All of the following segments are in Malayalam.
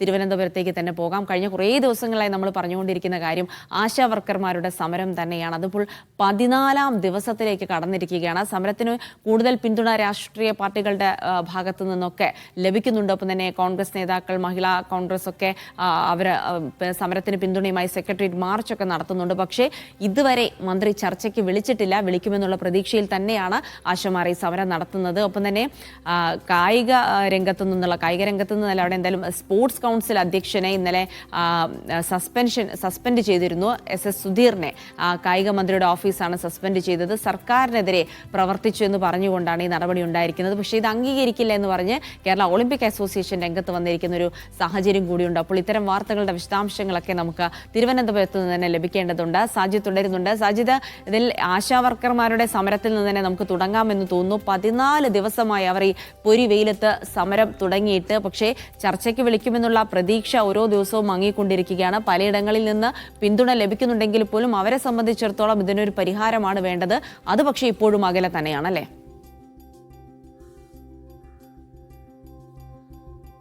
തിരുവനന്തപുരത്തേക്ക് തന്നെ പോകാം. കഴിഞ്ഞ കുറേ ദിവസങ്ങളായി നമ്മൾ പറഞ്ഞുകൊണ്ടിരിക്കുന്ന കാര്യം ആശാ വർക്കർമാരുടെ സമരം തന്നെയാണ്. അതിപ്പോൾ പതിനാലാം ദിവസത്തിലേക്ക് കടന്നിരിക്കുകയാണ്. സമരത്തിന് കൂടുതൽ പിന്തുണ രാഷ്ട്രീയ പാർട്ടികളുടെ ഭാഗത്തു നിന്നൊക്കെ ലഭിക്കുന്നുണ്ട്. ഒപ്പം തന്നെ കോൺഗ്രസ് നേതാക്കൾ മഹിളാ കോൺഗ്രസ് ഒക്കെ അവർ സമരത്തിന് പിന്തുണയുമായി സെക്രട്ടേറിയറ്റ് മാർച്ചൊക്കെ നടത്തുന്നുണ്ട്. പക്ഷേ ഇതുവരെ മന്ത്രി ചർച്ചയ്ക്ക് വിളിച്ചിട്ടില്ല. വിളിക്കുമെന്നുള്ള പ്രതീക്ഷയിൽ തന്നെയാണ് ആശമാർ ഈ സമരം നടത്തുന്നത്. ഒപ്പം തന്നെ കായിക രംഗത്തു നിന്നുള്ള കായിക രംഗത്തു നിന്നല്ല അവിടെ എന്തായാലും സ്പോർട്സ് കൗൺസിൽ അധ്യക്ഷനെ ഇന്നലെ സസ്പെൻഷൻ സസ്പെൻഡ് ചെയ്തിരുന്നു. എസ്. എസ്. സുധീറിനെ കായിക മന്ത്രിയുടെ ഓഫീസാണ് സസ്പെൻഡ് ചെയ്തത്. സർക്കാരിനെതിരെ പ്രവർത്തിച്ചു എന്ന് പറഞ്ഞുകൊണ്ടാണ് ഈ നടപടി ഉണ്ടായിരിക്കുന്നത്. പക്ഷേ ഇത് അംഗീകരിക്കില്ല എന്ന് പറഞ്ഞ് കേരള ഒളിമ്പിക് അസോസിയേഷൻ രംഗത്ത് വന്നിരിക്കുന്ന ഒരു സാഹചര്യം കൂടിയുണ്ട്. അപ്പോൾ ഇത്തരം വാർത്തകളുടെ വിശദാംശങ്ങളൊക്കെ നമുക്ക് തിരുവനന്തപുരത്ത് നിന്ന് തന്നെ ലഭിക്കേണ്ടതുണ്ട്. സാജിദ് തുടരുന്നുണ്ട്. സാജിദ് ഇതിൽ ആശാവർക്കർമാരുടെ സമരത്തിൽ നിന്ന് തന്നെ നമുക്ക് തുടങ്ങാമെന്ന് തോന്നുന്നു. പതിനാല് ദിവസമായി അവർ ഈ പൊരി വെയിലത്ത് സമരം തുടങ്ങിയിട്ട് പക്ഷേ ചർച്ചയ്ക്ക് വിളിക്കുമെന്നുള്ള പ്രതീക്ഷ ഓരോ ദിവസവും മങ്ങിക്കൊണ്ടിരിക്കുകയാണ്. പലയിടങ്ങളിൽ നിന്ന് പിന്തുണ ലഭിക്കുന്നുണ്ടെങ്കിൽ പോലും അവരെ സംബന്ധിച്ചിടത്തോളം ഇതിനൊരു പരിഹാരമാണ് വേണ്ടത്. അത് പക്ഷേ ഇപ്പോഴും അകലെ തന്നെയാണല്ലേ?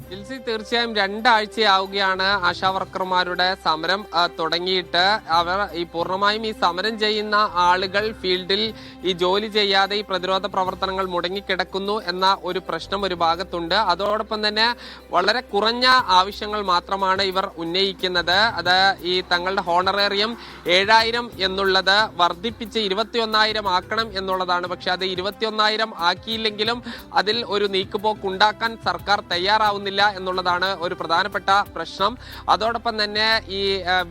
ജിൽസി തീർച്ചയായും രണ്ടാഴ്ചയാവുകയാണ് ആശാ വർക്കർമാരുടെ സമരം തുടങ്ങിയിട്ട്. അവർ ഈ പൂർണമായും ഈ സമരം ചെയ്യുന്ന ആളുകൾ ഫീൽഡിൽ ഈ ജോലി ചെയ്യാതെ ഈ പ്രതിരോധ പ്രവർത്തനങ്ങൾ മുടങ്ങിക്കിടക്കുന്നു എന്ന ഒരു പ്രശ്നം ഒരു ഭാഗത്തുണ്ട്. അതോടൊപ്പം തന്നെ വളരെ കുറഞ്ഞ ആവശ്യങ്ങൾ മാത്രമാണ് ഇവർ ഉന്നയിക്കുന്നത്. അത് ഈ തങ്ങളുടെ ഹോണറേറിയം ഏഴായിരം എന്നുള്ളത് വർദ്ധിപ്പിച്ച് ഇരുപത്തിയൊന്നായിരം ആക്കണം എന്നുള്ളതാണ്. പക്ഷെ അത് ഇരുപത്തിയൊന്നായിരം ആക്കിയില്ലെങ്കിലും അതിൽ ഒരു നീക്കുപോക്ക് ഉണ്ടാക്കാൻ സർക്കാർ തയ്യാറാവുന്നില്ല. എന്നുള്ളതാണ് ഒരു പ്രധാനപ്പെട്ട പ്രശ്നം. അതോടൊപ്പം തന്നെ ഈ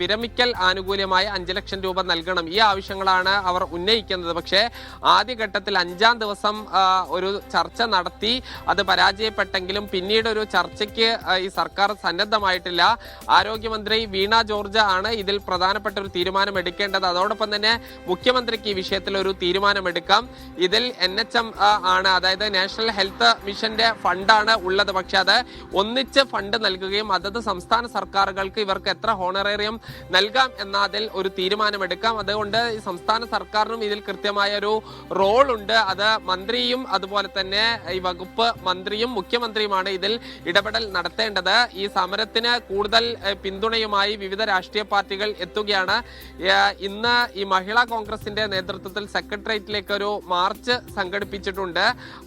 വിരമിക്കൽ ആനുകൂല്യമായി അഞ്ചു ലക്ഷം രൂപ നൽകണം. ഈ ആവശ്യങ്ങളാണ് അവർ ഉന്നയിക്കുന്നത്. പക്ഷേ ആദ്യഘട്ടത്തിൽ അഞ്ചാം ദിവസം ഒരു ചർച്ച നടത്തി. അത് പരാജയപ്പെട്ടെങ്കിലും പിന്നീട് ഒരു ചർച്ചയ്ക്ക് ഈ സർക്കാർ സന്നദ്ധമായിട്ടില്ല. ആരോഗ്യമന്ത്രി വീണ ജോർജ് ആണ് ഇതിൽ പ്രധാനപ്പെട്ട ഒരു തീരുമാനം എടുക്കേണ്ടത് അതോടൊപ്പം തന്നെ മുഖ്യമന്ത്രിക്ക് ഈ വിഷയത്തിൽ ഒരു തീരുമാനമെടുക്കാം. ഇതിൽ എൻ എച്ച് എം ആണ് അതായത് നാഷണൽ ഹെൽത്ത് മിഷന്റെ ഫണ്ടാണ് ഉള്ളത്. പക്ഷെ അത് ഒന്നിച്ച് ഫണ്ട് നൽകുകയും അതത് സംസ്ഥാന സർക്കാരുകൾക്ക് ഇവർക്ക് എത്ര ഹോണറേറിയം നൽകാം എന്നതിൽ ഒരു തീരുമാനമെടുക്കാം. അതുകൊണ്ട് ഈ സംസ്ഥാന സർക്കാരിനും ഇതിൽ കൃത്യമായ ഒരു റോൾ ഉണ്ട് അത് മന്ത്രിയും അതുപോലെ തന്നെ ഈ വകുപ്പ് മന്ത്രിയും മുഖ്യമന്ത്രിയുമാണ് ഇതിൽ ഇടപെടൽ നടത്തേണ്ടത്. ഈ സമരത്തിന് കൂടുതൽ പിന്തുണയുമായി വിവിധ രാഷ്ട്രീയ പാർട്ടികൾ എത്തുകയാണ്. ഇന്ന് ഈ മഹിളാ കോൺഗ്രസിന്റെ നേതൃത്വത്തിൽ സെക്രട്ടേറിയറ്റിലേക്ക് ഒരു മാർച്ച് സംഘടിപ്പിച്ചിട്ടുണ്ട്.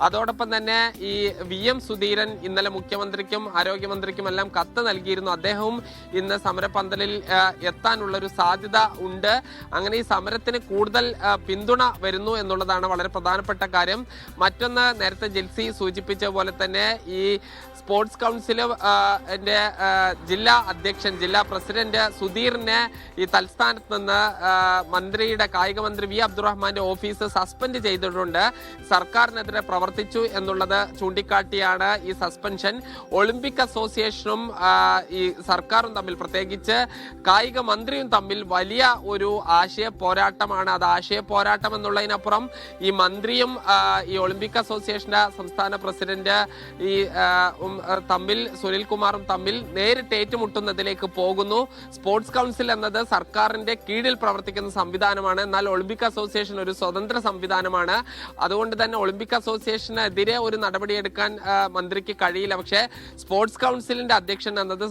അതോടൊപ്പം തന്നെ ഈ വി എം സുധീരൻ ഇന്നലെ മുഖ്യമന്ത്രിക്കും ആരോഗ്യമന്ത്രിക്കും എല്ലാം കത്ത് നൽകിയിരുന്നു. അദ്ദേഹവും ഇന്ന് സമരപന്തലിൽ എത്താനുള്ള ഒരു സാധ്യത ഉണ്ട്. അങ്ങനെ ഈ സമരത്തിന് കൂടുതൽ പിന്തുണ വരുന്നു എന്നുള്ളതാണ് വളരെ പ്രധാനപ്പെട്ട കാര്യം. മറ്റൊന്ന് നേരത്തെ ജിൽസി സൂചിപ്പിച്ച പോലെ തന്നെ ഈ സ്പോർട്സ് കൗൺസിൽ എന്റെ ജില്ലാ അധ്യക്ഷൻ ജില്ലാ പ്രസിഡന്റ് സുധീറിനെ ഈ തൽസ്ഥാനത്ത് നിന്ന് മന്ത്രിയുടെ കായിക മന്ത്രി വി അബ്ദുറഹ്മാന്റെ ഓഫീസ് സസ്പെൻഡ് ചെയ്തിട്ടുണ്ട്. സർക്കാരിനെതിരെ പ്രവർത്തിച്ചു എന്നുള്ളത് ചൂണ്ടിക്കാട്ടിയാണ് ഈ സസ്പെൻഷൻ. ഒളിമ്പിക് അസോസിയേഷനും ഈ സർക്കാരും തമ്മിൽ പ്രത്യേകിച്ച് കായിക മന്ത്രിയും തമ്മിൽ വലിയ ഒരു ആശയ പോരാട്ടമാണ്. അത് ആശയ പോരാട്ടം എന്നുള്ളതിനപ്പുറം ഈ മന്ത്രിയും ഈ ഒളിമ്പിക് അസോസിയേഷന്റെ സംസ്ഥാന പ്രസിഡന്റ് ഈ തമ്മിൽ സുനിൽ കുമാറും തമ്മിൽ നേരിട്ട് ഏറ്റുമുട്ടുന്നതിലേക്ക് പോകുന്നു. സ്പോർട്സ് കൗൺസിൽ എന്നത് സർക്കാരിന്റെ കീഴിൽ പ്രവർത്തിക്കുന്ന സംവിധാനമാണ്. എന്നാൽ ഒളിമ്പിക് അസോസിയേഷൻ ഒരു സ്വതന്ത്ര സംവിധാനമാണ്. അതുകൊണ്ട് തന്നെ ഒളിമ്പിക് അസോസിയേഷനെതിരെ ഒരു നടപടിയെടുക്കാൻ മന്ത്രിക്ക് കഴിയില്ല. പക്ഷേ സ്പോർട്സ് കൗൺസിലിന്റെ അധ്യക്ഷൻ എന്നത്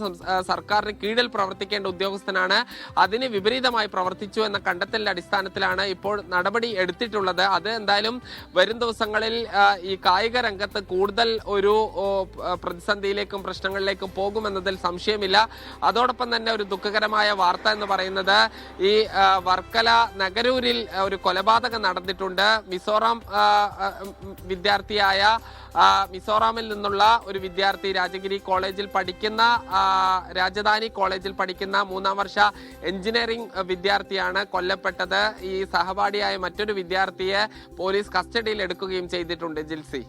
സർക്കാരിന് കീഴിൽ പ്രവർത്തിക്കേണ്ട ഉദ്യോഗസ്ഥനാണ്. അതിന് വിപരീതമായി പ്രവർത്തിച്ചു എന്ന കണ്ടെത്തലിന്റെ അടിസ്ഥാനത്തിലാണ് ഇപ്പോൾ നടപടി എടുത്തിട്ടുള്ളത്. അത് എന്തായാലും വരും ദിവസങ്ങളിൽ ഈ കായിക രംഗത്ത് കൂടുതൽ ഒരു പ്രതിസന്ധിയിലേക്കും പ്രശ്നങ്ങളിലേക്കും പോകുമെന്നതിൽ സംശയമില്ല. അതോടൊപ്പം തന്നെ ഒരു ദുഃഖകരമായ വാർത്ത എന്ന് പറയുന്നത് ഈ വർക്കല നഗരൂരിൽ ഒരു കൊലപാതകം നടന്നിട്ടുണ്ട്. മിസോറാം വിദ്യാർത്ഥിയായ മിസോറാമിൽ നിന്നുള്ള ഒരു വിദ്യാർത്ഥി രാജഗിരി കോളേജിൽ പഠിക്കുന്ന രാജധാനി കോളേജിൽ പഠിക്കുന്ന മൂന്നാം വർഷ എഞ്ചിനീയറിംഗ് വിദ്യാർത്ഥിയാണ് കൊല്ലപ്പെട്ടത്. ഈ സഹപാഠിയായ മറ്റൊരു വിദ്യാർത്ഥിയെ പോലീസ് കസ്റ്റഡിയിൽ എടുക്കുകയും ചെയ്തിട്ടുണ്ട് ജിൽസി.